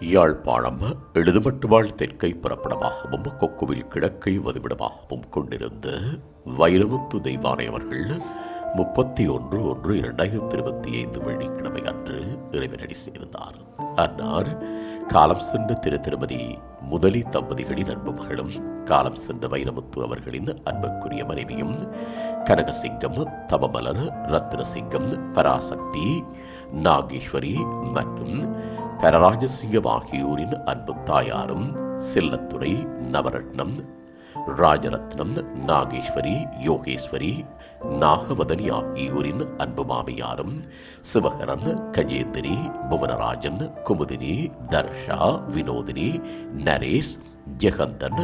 யாழ்ப்பாணம் எழுதுமட்டுவாழ் தெற்கை புறப்படமாகவும் கொக்குவில் கிழக்கை வதிவிடமாகவும் கொண்டிருந்த வைரமுத்து தெய்வானை அவர்கள் முப்பத்தி ஒன்று ஒன்று இரண்டாயிரத்தி இருபத்தி ஐந்து வெள்ளிக்கிழமை அன்று இறைவனடி சேர்ந்தார். அன்னார் காலம் சென்ற திரு திருமதி முதலி தம்பதிகளின் அன்பு மகளும் காலம் சென்ற வைரமுத்து அவர்களின் அன்புக்குரிய மனைவியும் கனகசிங்கம் தவமலர் ரத்னசிங்கம் பராசக்தி நாகேஸ்வரி மற்றும் கரராஜசிங்கமாகியோரின் அன்பு தாயாரும் செல்லத்துறை நவரத்னம் ராஜரத்னம் நாகேஸ்வரி யோகேஸ்வரி நாகவதனி ஆகியோரின் அன்பு மாமியாரும் சிவகரன் கஜேந்திரி புவனராஜன் குமுதினி தர்ஷா வினோதினி நரேஷ் ஜெகந்தன்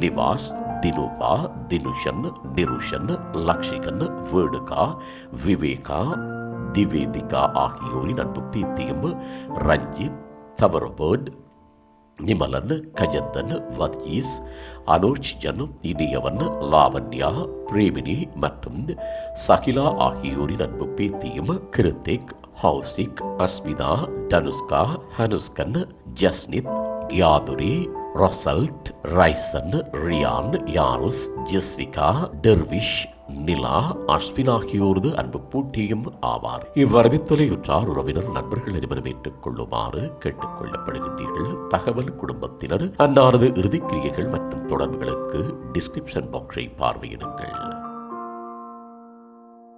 நிவாஸ் தினுவா தினுஷன் நிருஷன் லக்ஷிகன் வேடுகா விவேகா திவேதிகா ஆகியோரின் அன்பு பீத்தியும் ரஞ்சித் தவரபர்ட் நிமலன் கஜந்தன் வத்யீஸ் அனோஜ்ஜன் இனியவன் லாவண்யா பிரேமினி மற்றும் சகிலா ஆகியோரின் அன்பு பேத்தியும் கிருத்திக் ஹவுசிக் அஸ்மிதா டனுஸ்கா ஹனுஸ்கன் ஜஸ்னித் யாதுரி ரொசல்ட் ரைசன் ரியான் யாருஸ் ஜெஸ்விகா டெர்விஷ் நிலா அஸ்வின் ஆகியோரது அன்பு பூட்டியும் ஆவார். இவ்வரவித்தொலையுற்றார் உறவினர் நண்பர்கள் அனைவரும் ஏற்றுக் கொள்ளுமாறு கேட்டுக் கொள்ளப்படுகின்றீர்கள் தகவல் குடும்பத்தினர் அன்னாரது இறுதிக்கிரியைகள் மற்றும் தொடர்புகளுக்கு டிஸ்கிரிப்ஷன் பாக்ஸை பார்வையிடுங்கள்.